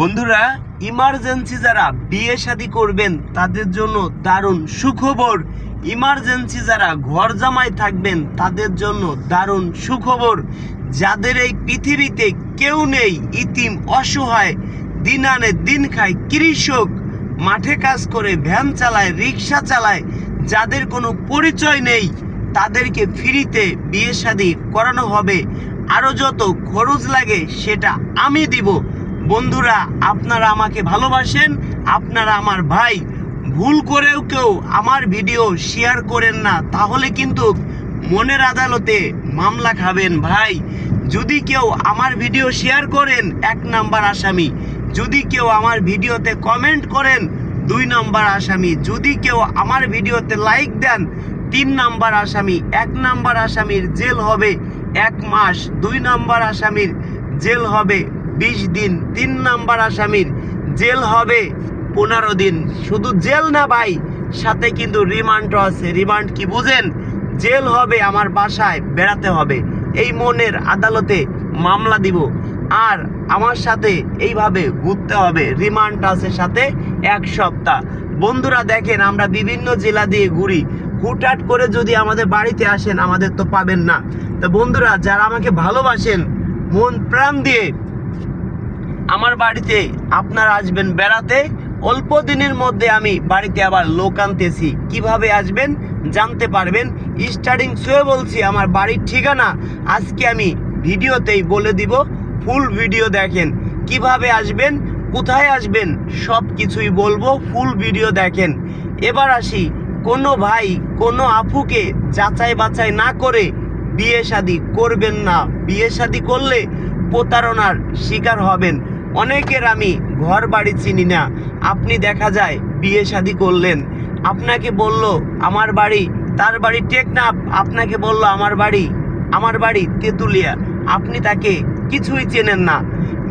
বন্ধুরা ইমার্জেন্সি যারা বিয়ে শাদী করবেন, তাদের জন্য দারুণ সুখবর। ইমার্জেন্সি যারা ঘর জামাই থাকবেন, তাদের জন্য দারুণ সুখবর। যাদের এই পৃথিবীতে কেউ নেই, ইতিম, অসহায় দিন আনে দিন খায় কৃষক, মাঠে কাজ করে, ভ্যান চালায়, রিক্সা চালায়, যাদের কোনো পরিচয় নেই, তাদেরকে ফ্রিতে বিয়ে শাদী করানো হবে। আরও যত খরচ লাগে, সেটা আমি দিব। বন্ধুরা, আপনারা আমাকে ভালোবাসেন, আপনারা আমার ভাই। ভুল করেও কেউ আমার ভিডিও শেয়ার করেন না, তাহলে কিন্তু মনের আদালতে মামলা খাবেন ভাই। যদি কেউ আমার ভিডিও শেয়ার করেন, এক নাম্বার আসামি। যদি কেউ আমার ভিডিওতে কমেন্ট করেন, দুই নাম্বার আসামি। যদি কেউ আমার ভিডিওতে লাইক দেন, তিন নাম্বার আসামি। এক নাম্বার আসামির জেল হবে এক মাস, দুই নাম্বার আসামির জেল হবে বিশ দিন, তিন নাম্বার আসামির জেল হবে পনেরো দিন। শুধু জেল না ভাই, সাথে কিন্তু রিমান্ডও আছে। রিমান্ড কি বুঝেন? জেল হবে আমার বাসায়, বেড়াতে হবে। এই মনের আদালতে মামলা দিব। আর আমার সাথে এইভাবে ঘুরতে হবে। রিমান্ড আছে সাথে এক সপ্তাহ। বন্ধুরা দেখেন, আমরা বিভিন্ন জেলা দিয়ে ঘুরি। হুটহাট করে যদি আমাদের বাড়িতে আসেন, আমাদের তো পাবেন না। তো বন্ধুরা, যারা আমাকে ভালোবাসেন, মন প্রাণ দিয়ে আমার বাড়িতে আপনারা আসবেন বেড়াতে, অল্প দিনের মধ্যে আমি বাড়িতে আবার লোক আনতেছি। কীভাবে আসবেন জানতে পারবেন। স্টার্টিং শুয়ে বলছি, আমার বাড়ির ঠিকানা আজকে আমি ভিডিওতেই বলে দিব। ফুল ভিডিও দেখেন, কীভাবে আসবেন, কোথায় আসবেন সব কিছুই বলব, ফুল ভিডিও দেখেন। এবার আসি, কোনো ভাই, কোনো আপুকে যাচাই বাছাই না করে বিয়ে শাদি করবেন না। বিয়ে শাদি করলে প্রতারণার শিকার হবেন। অনেকের আমি ঘর বাড়ি চিনি না। আপনি দেখা যায় বিয়ে শাদি করলেন। আপনাকে বলল, আমার বাড়ি, তার বাড়ি টেকনাফ। আপনাকে বলল, আমার বাড়ি আমার বাড়ি তেঁতুলিয়া। আপনি তাকে কিছুই চেনেন না।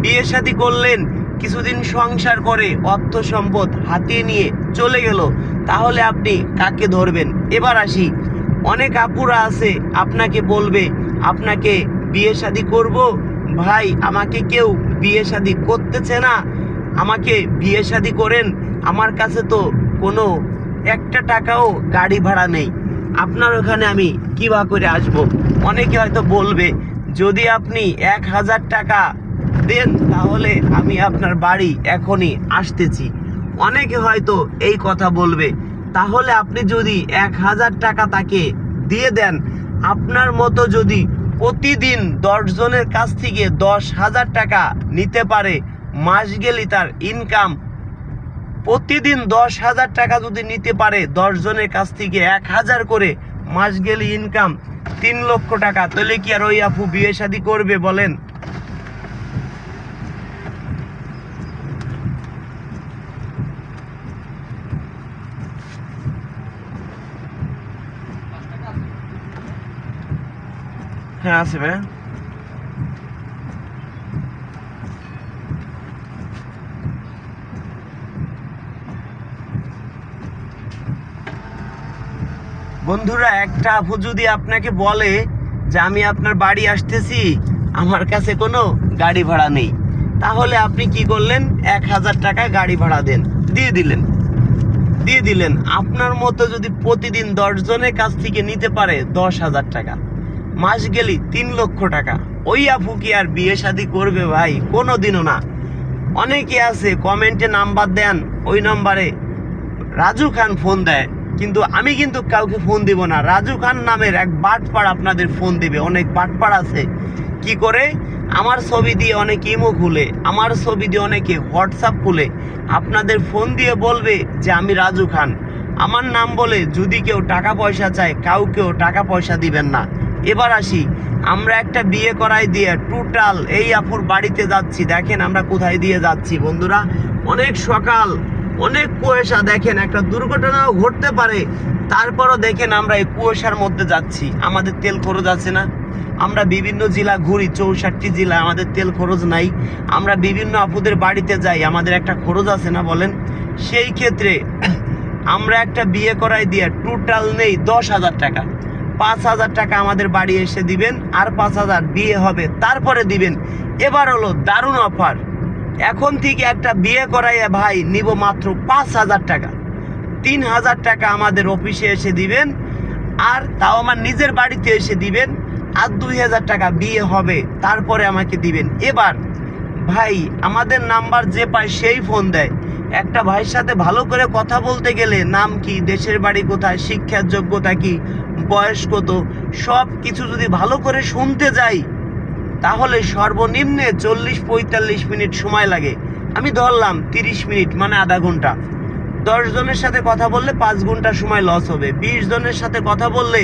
বিয়ে শাদি করলেন, কিছুদিন সংসার করে অর্থ সম্পদ হাতিয়ে নিয়ে চলে গেল। তাহলে আপনি কাকে ধরবেন? এবার আসি। অনেক আপুরা আছে, আপনাকে বলবে, আপনাকে বিয়ে শাদি করব? ভাই, আমাকে কেউ বিয়ে শাদি করতেছে না, আমাকে বিয়ে শাদি করেন, আমার কাছে তো কোনো একটা টাকাও গাড়ি ভাড়া নেই। আপনার ওখানে আমি কিবা করে আসব? অনেকে হয়তো বলবে, যদি আপনি এক হাজার টাকা দেন, তাহলে আমি আপনার বাড়ি এখনই আসতেছি। অনেকে হয়তো এই কথা বলবে, তাহলে আপনি যদি এক হাজার টাকা তাকে দিয়ে দেন, আপনার মতো যদি প্রতিদিন দশজনের কাছ থেকে দশ হাজার টাকা নিতে পারে মাস গেলে তার ইনকাম প্রতিদিন দশ হাজার টাকা যদি নিতে পারে দশ জনের কাছ থেকে এক হাজার করে মাস গেলে ইনকাম তিন লক্ষ টাকা। তাহলে কি আর ওই আপু বিয়ে শাদি করবে বলেন? হ্যাঁ আছে ভাই। বন্ধুরা, একটা আপু যদি আপনাকে বলে যে আমি আপনার বাড়ি আসতেছি, আমার কাছে কোনো গাড়ি ভাড়া নেই, তাহলে আপনি কি করলেন? এক হাজার টাকা গাড়ি ভাড়া দেন। দিয়ে দিলেন। দিয়ে দিলেন। আপনার মতো যদি প্রতিদিন দশজনের কাছ থেকে নিতে পারে দশ হাজার টাকা। মাস গেলি তিন লক্ষ টাকা। ওই আপু কি আর বিয়ে শাদি করবে ভাই? কোনো দিনও না। অনেকে আছে, কমেন্টে নাম্বার দেন, ওই নম্বরে রাজু খান ফোন দেয়। কিন্তু আমি কিন্তু কাউকে ফোন দিব না। রাজু খান নামের এক বাটপাড় আপনাদের ফোন দিবে। অনেক বাটপাড় আছে। কি করে? আমার ছবি দিয়ে অনেক ইমো খুলে, আমার ছবি দিয়ে অনেকে হোয়াটসঅ্যাপ খুলে, আপনাদের ফোন দিয়ে বলবে যে আমি রাজু খান। আমার নাম বলে যদি কেউ টাকা পয়সা চায়, কাউকেও টাকা পয়সা দিবেন না। এবার আসি। আমরা একটা বিয়ে করাই দিয়ে টোটাল এই আপুর বাড়িতে যাচ্ছি। দেখেন আমরা কোথায় দিয়ে যাচ্ছি বন্ধুরা। অনেক সকাল, অনেক কুয়াশা দেখেন, একটা দুর্ঘটনাও ঘটতে পারে। তারপরও দেখেন আমরা এই কুয়াশার মধ্যে যাচ্ছি। আমাদের তেল খরচ আছে না। আমরা বিভিন্ন জেলা ঘুরি, চৌষট্টি জেলা, আমাদের তেল খরচ নাই। আমরা বিভিন্ন আপুদের বাড়িতে যাই, আমাদের একটা খরচ আছে না বলেন? সেই ক্ষেত্রে আমরা একটা বিয়ে করাই দিয়ে টোটাল নেই দশ হাজার টাকা। পাঁচ হাজার টাকা আমাদের বাড়ি এসে দিবেন, আর পাঁচ হাজার বিয়ে হবে, তারপরে দিবেন। এবার হলো দারুণ অফার। এখন থেকে একটা বিয়ে করাইয়া ভাই নিব মাত্র পাঁচ হাজার টাকা। তিন হাজার টাকা আমাদের অফিসে এসে দিবেন, আর তাও আমার নিজের বাড়িতে এসে দিবেন, আর দুই হাজার টাকা বিয়ে হবে, তারপরে আমাকে দিবেন। এবার ভাই আমাদের নাম্বার যে পায় সেই ফোন দেয়। একটা ভাইয়ের সাথে ভালো করে কথা বলতে গেলে নাম কি, দেশের বাড়ি কোথায়, শিক্ষার যোগ্যতা কি, বয়স কত, সব কিছু যদি ভালো করে শুনতে যাই, তাহলে সর্বনিম্নে চল্লিশ পঁয়তাল্লিশ মিনিট সময় লাগে। আমি ধরলাম তিরিশ মিনিট মানে আধা ঘণ্টা। দশ জনের সাথে কথা বললে পাঁচ ঘণ্টা সময় লস হবে। বিশ জনের সাথে কথা বললে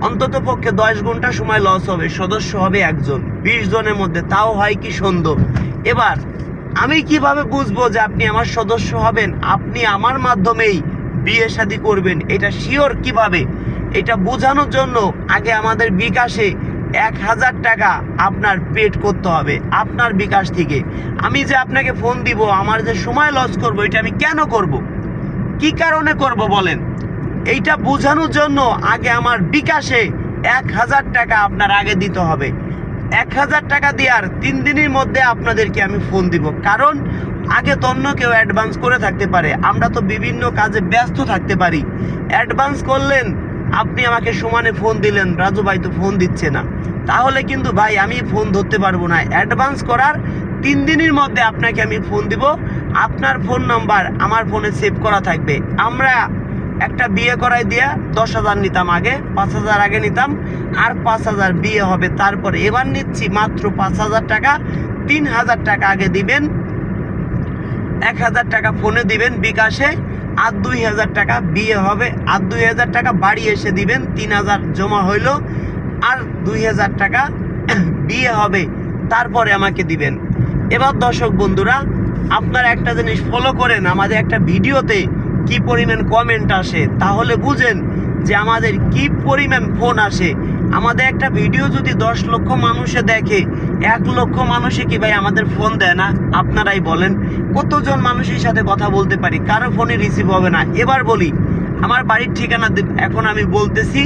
অন্তত পক্ষে দশ ঘণ্টা সময় লস হবে, সদস্য হবে একজন। বিশ জনের মধ্যে তাও হয় কি সুন্দর এবার আমি কীভাবে বুঝব যে আপনি আমার সদস্য হবেন? আপনি আমার মাধ্যমেই বিয়ে শাদী করবেন। এটা শিওর কীভাবে? এটা বোঝানোর জন্য আগে আমাদের বিকাশে এক হাজার টাকা আপনার পেড করতে হবে, আপনার বিকাশ থেকে। আমি যে আপনাকে ফোন দিব, আমার যে সময় লস করব, এটা আমি কেন করব? কি কারণে করব বলেন? এইটা বোঝানোর জন্য আগে আমার বিকাশে এক হাজার টাকা আপনার আগে দিতে হবে। এক হাজার টাকা দেওয়ার তিন দিনের মধ্যে আপনাদেরকে আমি ফোন দিব। কারণ আগে তো অন্য কেউ অ্যাডভান্স করে থাকতে পারে। আমরা তো বিভিন্ন কাজে ব্যস্ত থাকতে পারি। অ্যাডভান্স করলেন, আপনি আমাকে সমানে ফোন দিলেন, রাজু ভাই তো ফোন দিচ্ছে না। তাহলে কিন্তু ভাই আমি ফোন ধরতে পারব না। অ্যাডভান্স করার তিন দিনের মধ্যে আপনাকে আমি ফোন দিব। আপনার ফোন নাম্বার আমার ফোনে সেভ করা থাকবে। আমরা একটা বিয়ে করাই দিয়া দশ হাজার নিতাম আগে, পাঁচ হাজার আগে নিতাম, আর পাঁচ হাজার বিয়ে হবে তারপরে। এবার নিচ্ছি মাত্র পাঁচ হাজার টাকা, তিন হাজার টাকা আগে দিবেন, এক হাজার টাকা ফোনে দিবেন বিকাশে, আর দুই হাজার টাকা বিয়ে হবে, আর দুই হাজার টাকা বাড়ি এসে দিবেন, তিন হাজার জমা হইল, আর দুই হাজার টাকা বিয়ে হবে, তারপরে আমাকে দিবেন। এবার দর্শক বন্ধুরা, আপনারা একটা জিনিস ফলো করেন আমাদের একটা ভিডিওতে। কি পরিমাণ কমেন্ট আসে, তাহলে বুঝেন যে আমাদের কি পরিমাণ ফোন আসে। আমাদের একটা ভিডিও যদি দশ লক্ষ মানুষে দেখে, এক লক্ষ মানুষে কি ভাই আমাদের ফোন দেয় না? আপনারাই বলেন। কতজন মানুষের সাথে কথা বলতে পারি? কারও ফোনে রিসিভ হবে না। এবার বলি, আমার বাড়ির ঠিকানা এখন আমি বলতেছি,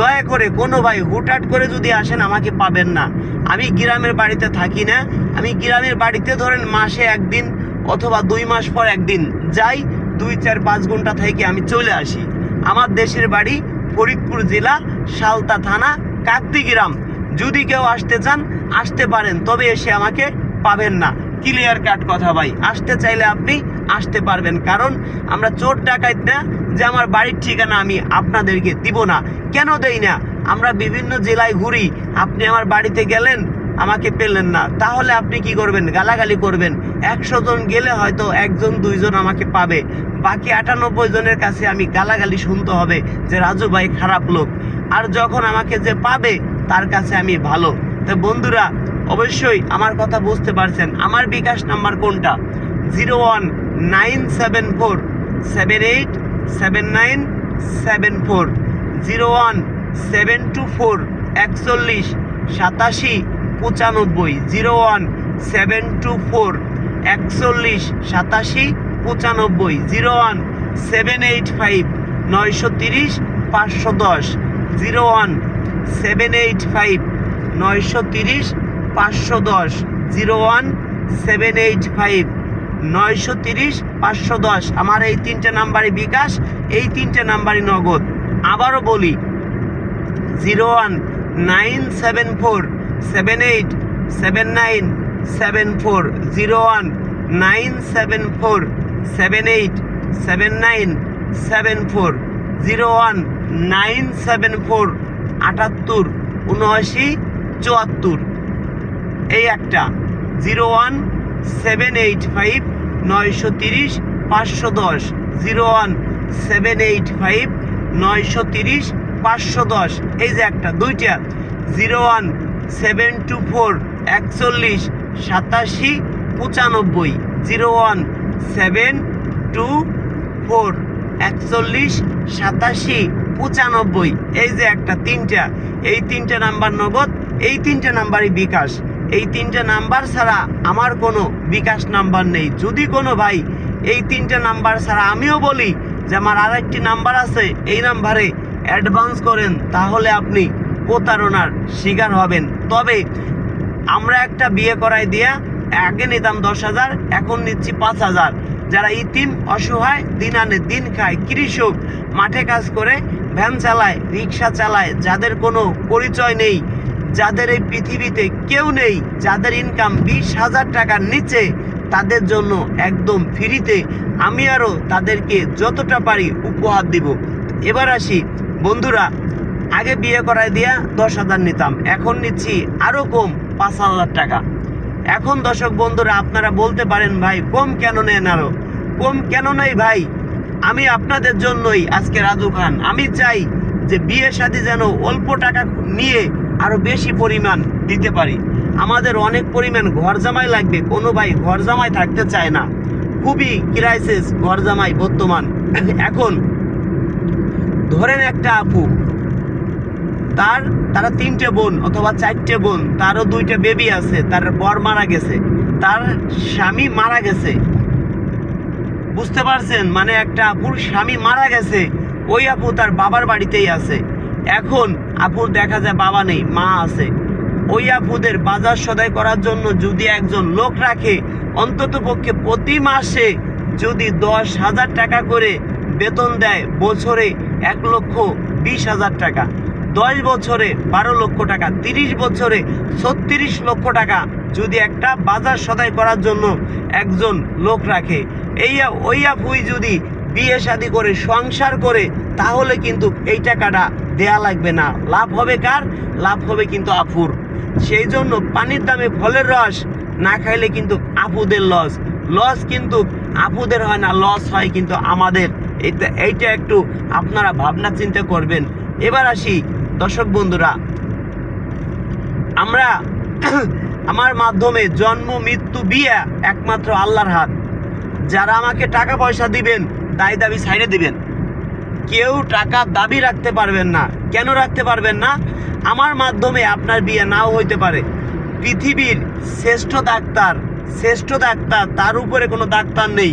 দয়া করে কোনো ভাই হুটহাট করে যদি আসেন আমাকে পাবেন না। আমি গ্রামের বাড়িতে থাকি না। আমি গ্রামের বাড়িতে ধরেন মাসে একদিন অথবা দুই মাস পর একদিন যাই দুই চার পাঁচ ঘণ্টা থেকে আমি চলে আসি। আমার দেশের বাড়ি ফরিদপুর জেলা, সালতা থানা কাকদি গ্রাম যদি কেউ আসতে চান, আসতে পারেন, তবে এসে আমাকে পাবেন না। ক্লিয়ার কাট কথা ভাই, আসতে চাইলে আপনি আসতে পারবেন। কারণ আমরা চোর ডাকাইত না, যে আমার বাড়ির ঠিকানা আমি আপনাদেরকে দিব না। কেন দেই না? আমরা বিভিন্ন জেলায় ঘুরি, আপনি আমার বাড়িতে গেলেন, আমাকে পেলেন না। তাহলে আপনি কি করবেন? গালাগালি করবেন। একশো জন গেলে হয়তো একজন, দুইজন আমাকে পাবে। বাকি আটানব্বই জনের কাছে আমি গালাগালি শুনতে হবে যে রাজু ভাই খারাপ লোক। আর যখন আমাকে যে পাবে, তার কাছে আমি ভালো। তো বন্ধুরা, অবশ্যই আমার কথা বুঝতে পারছেন। আমার বিকাশ নাম্বার কোনটা? Zero one nine seven four seven eight seven nine seven four. Zero one seven two four একচল্লিশ সাতাশি পঁচানব্বই। Zero one seven two four একচল্লিশ সাতাশি পঁচানব্বই zero one seven eight five নয়শো তিরিশ, পাঁচশো দশ zero one seven eight five নয়শো তিরিশ, পাঁচশো দশ zero one seven eight five নয়শো তিরিশ, পাঁচশো দশ। আমার এই তিনটে নাম্বারই বিকাশ, এই তিনটে নাম্বারই নগদ। আবারও বলি zero one nine seven four seven eight seven nine seven four zero one nine seven four seven eight seven nine seven four zero one nine seven four আটাত্তর, উনআশি, চুয়াত্তর। এই একটা zero one seven eight five নয়শো তিরিশ, পাঁচশো দশ। Zero one seven eight five নয়শো তিরিশ, পাঁচশো দশ। এই যে একটা, দুইটা zero one seven two four একচল্লিশ, সাতাশি, পঁচানব্বই। Zero one seven two four একচল্লিশ, সাতাশি, পঁচানব্বই। এই যে একটা, তিনটা। এই তিনটে নাম্বার নগদ, এই তিনটে নাম্বারই বিকাশ। এই তিনটে নাম্বার ছাড়া আমার কোনো বিকাশ নাম্বার নেই। যদি কোনো ভাই এই তিনটে নাম্বার ছাড়া আমিও বলি যে আমার আরেকটি নাম্বার আছে, এই নাম্বারে অ্যাডভান্স করেন, তাহলে আপনি প্রতারণার শিকার হবেন। তবে আমরা একটা বিয়ে করাই দিয়া আগে নিতাম দশ হাজার, এখন নিচ্ছি পাঁচ হাজার। যারা ইতিম, অসহায় দিন আনে দিন খায়, কৃষক, মাঠে কাজ করে, ভ্যান চালায়, রিক্সা চালায়, যাদের কোনো পরিচয় নেই, যাদের এই পৃথিবীতে কেউ নেই, যাদের ইনকাম বিশ হাজার টাকার নিচে, তাদের জন্য একদম ফ্রিতে আমি আরও তাদেরকে যতটা পারি উপহার দিব। এবার আসি, বন্ধুরা, আগে বিয়ে করায় দিয়া দশ হাজার নিতাম, এখন নিচ্ছি আরও কম পাঁচ হাজার টাকা। এখন দর্শক বন্ধুরা, আপনারা বলতে পারেন, ভাই, কম কেন নেন আরও? কম কেন নেই ভাই? আমি আপনাদের জন্যই আজকে রাজু খান। আমি চাই যে বিয়ে শাদী যেন অল্প টাকা নিয়ে আরও বেশি পরিমাণ দিতে পারি। আমাদের অনেক পরিমাণ ঘর জামাই লাগবে। কোনো ভাই ঘর জামাই থাকতে চায় না। খুবই ক্রাইসিস ঘর জামাই বর্তমান। এখন ধরেন একটা আপু তার, তারা তিনটে বোন অথবা চারটে বোন, তারও দুইটা বেবি আছে, তার বর মারা গেছে, তার স্বামী মারা গেছে। বুঝতে পারছেন? মানে একটা আপুর স্বামী মারা গেছে, ওই আপু তার বাবার বাড়িতেই আছে। এখন আপুর দেখা যায় বাবা নেই, মা আছে। ওই আপুদের বাজার সদাই করার জন্য যদি একজন লোক রাখে, অন্তত পক্ষে প্রতি মাসে যদি দশ হাজার টাকা করে বেতন দেয়, বছরে এক লক্ষ বিশ হাজার টাকা। দশ বছরে বারো লক্ষ টাকা, তিরিশ বছরে ছত্রিশ লক্ষ টাকা যদি একটা বাজার সদাই করার জন্য একজন লোক রাখে। এই ওই আপুই যদি বিয়ে শাদি করে, সংসার করে, তাহলে কিন্তু এই টাকাটা দেয়া লাগবে না। লাভ হবে কার? লাভ হবে কিন্তু আপুর। সেই জন্য পানির দামে ফলের রস না খাইলে কিন্তু আপুদের লস। লস কিন্তু আপুদের হয় না, লস হয় কিন্তু আমাদের। এইটা এইটা একটু আপনারা ভাবনা চিন্তা করবেন। এবার আসি দর্শক বন্ধুরা, আমরা আমার মাধ্যমে জন্ম, মৃত্যু, বিয়ে একমাত্র আল্লাহর হাত। যারা আমাকে টাকা পয়সা দিবেন, দায় দাবি সাইডে দিবেন, কেউ টাকা দাবি রাখতে পারবেন না। কেন রাখতে পারবেন না? আমার মাধ্যমে আপনার বিয়ে নাও হইতে পারে। পৃথিবীর শ্রেষ্ঠ ডাক্তার শ্রেষ্ঠ ডাক্তার, তার উপরে কোনো ডাক্তার নেই।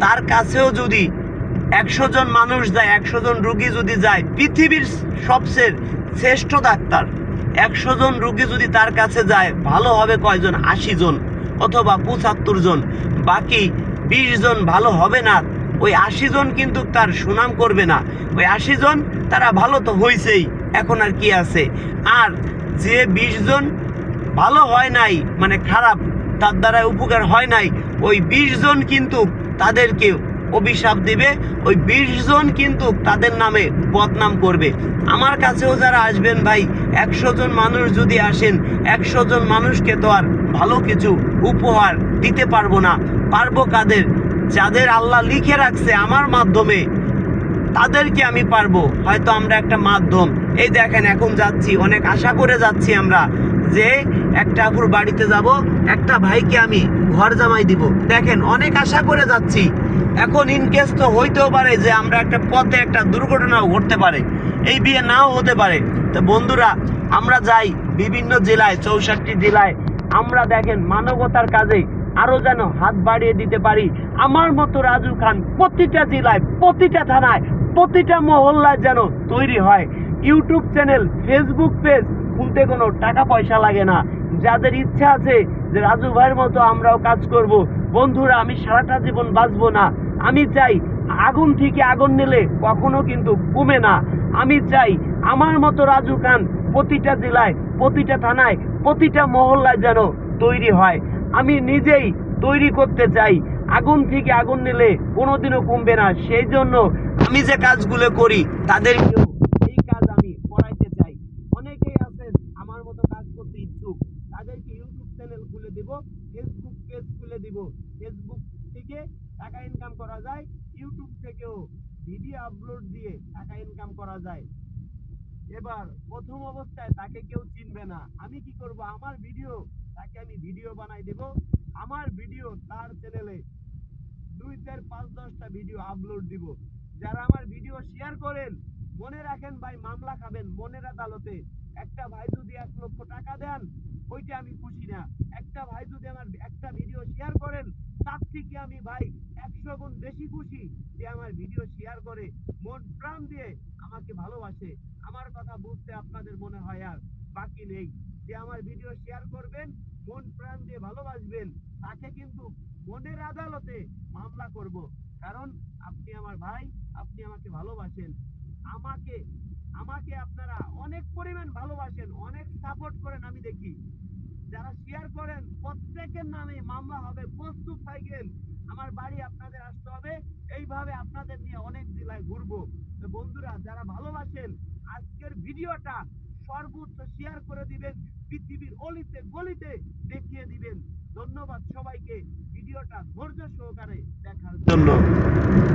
তার কাছেও যদি একশো জন মানুষ যায়, একশো জন রুগী যদি যায়, পৃথিবীর সবচেয়ে শ্রেষ্ঠ ডাক্তার। একশো জন রুগী যদি তার কাছে যায়, ভালো হবে কয়জন? আশি জন অথবা পঁচাত্তর জন। বাকি বিশ জন ভালো হবে না। ওই আশি জন কিন্তু তার সুনাম করবে না। ওই আশি জন তারা ভালো তো হয়েছেই এখন আর কি আছে? আর যে বিশ জন ভালো হয় নাই মানে খারাপ, তার দ্বারা উপকার হয় নাই, ওই বিশ জন কিন্তু তাদেরকে অভিশাপ দিবে, ওই বিশ জন কিন্তু তাদের নামে বদনাম করবে। আমার কাছেও যারা আসবেন ভাই, একশো জন মানুষ যদি আসেন, একশো জন মানুষকে তো আর ভালো কিছু উপহার দিতে পারব না। পারব কাদের? যাদের আল্লাহ লিখে রাখছে আমার মাধ্যমে, তাদেরকে আমি পারব। হয়তো আমরা একটা মাধ্যম। এই দেখেন, এখন যাচ্ছি, অনেক আশা করে যাচ্ছি আমরা। যে একটা আপুর বাড়িতে যাব, একটা ভাইকে আমি ঘর জামাই দিব। দেখেন, অনেক আশা করে যাচ্ছি। এখন ইনকেস তো হইতেও পারে যে আমরা একটা পথে একটা দুর্ঘটনাও ঘটতে পারে। এই বিয়ে নাও হতে পারে। তো বন্ধুরা, আমরা যাই বিভিন্ন জেলায়, চৌষট্টি জেলায়। আমরা দেখেন মানবতার কাজে আরও যেন হাত বাড়িয়ে দিতে পারি। আমার মতো রাজু খান প্রতিটা জেলায়, প্রতিটা থানায়, প্রতিটা মহল্লায় যেন তৈরি হয়। ইউটিউব চ্যানেল ফেসবুক পেজ খুলতে কোনো টাকা পয়সা লাগে না। যাদের ইচ্ছা আছে যে রাজু ভাইয়ের মতো আমরাও কাজ করব। বন্ধুরা, আমি সারাটা জীবন বাঁচবো না। আমি চাই আগুন থেকে আগুন নিলে কখনো কিন্তু কমে না। আমি চাই আমার মতো রাজু খান প্রতিটা জেলায়, প্রতিটা থানায়, প্রতিটা মহল্লায় যেন তৈরি হয়। আমি নিজেই তৈরি করতে চাই। আগুন থেকে আগুন নিলে কোনোদিনও কমবে না। সেই জন্য আমি যে কাজগুলো করি, তাদেরকেও এই কাজ আমি করাইতে চাই অনেকেই আছেন আমার মতো কাজ করতে ইচ্ছুক তাদেরকে ইউটিউব চ্যানেল খুলে দিব ফেসবুক পেজ খুলে দিব ফেসবুক থেকে টাকা ইনকাম করা যায়। ইউটিউব থেকেও ভিডিও আপলোড দিয়ে টাকা ইনকাম করা যায়। এবার প্রথম অবস্থায় তাকে কেউ চিনবে না। আমি কি করব? আমার ভিডিও তাকে আমি ভিডিও বানাই দেব। আমার ভিডিও তার চ্যানেলে দুই, চার, পাঁচ, দশটা ভিডিও আপলোড দিব। যারা আমার ভিডিও শেয়ার করেন, মনে রাখেন ভাই, মামলা খাবেন মনের আদালতে। একটা ভাই যদি এক লক্ষ টাকা দেন, ওইটা আমি খুশি না। একটা ভাই যদি আমার একটা ভিডিও শেয়ার করেন তার থেকে আমি ভাই একশো গুণ বেশি খুশি যে আমার ভিডিও শেয়ার করে মন প্রাণ দিয়ে আমাকে ভালোবাসে। আমার কথা বুঝতে আপনাদের মনে হয় আর বাকি নেই। যে আমার ভিডিও শেয়ার করবেন, মন প্রাণ দিয়ে ভালোবাসবেন, তাকে কিন্তু মনের আদালতে মামলা করব। কারণ আপনি আমার ভাই, আপনি আমাকে ভালোবাসেন। আমাকে আমাকে আপনারা অনেক পরিমাণ ভালোবাসেন, অনেক সাপোর্ট করেন আমি দেখি। যারা শেয়ার করেন, প্রত্যেকের নামে মামলা হবে, প্রস্তুত থাকেন। আমার বাড়ি আপনাদের আসতে হবে। এইভাবে আপনাদের নিয়ে অনেক জেলায় ঘুরবো। বন্ধুরা, যারা ভালোবাসেন, আজকের ভিডিওটা সর্বোচ্চ শেয়ার করে দিবেন, পৃথিবীর অলিতে গলিতে দেখিয়ে দিবেন। ধন্যবাদ সবাইকে। ভিডিওটা ধৈর্য সহকারে দেখার জন্য।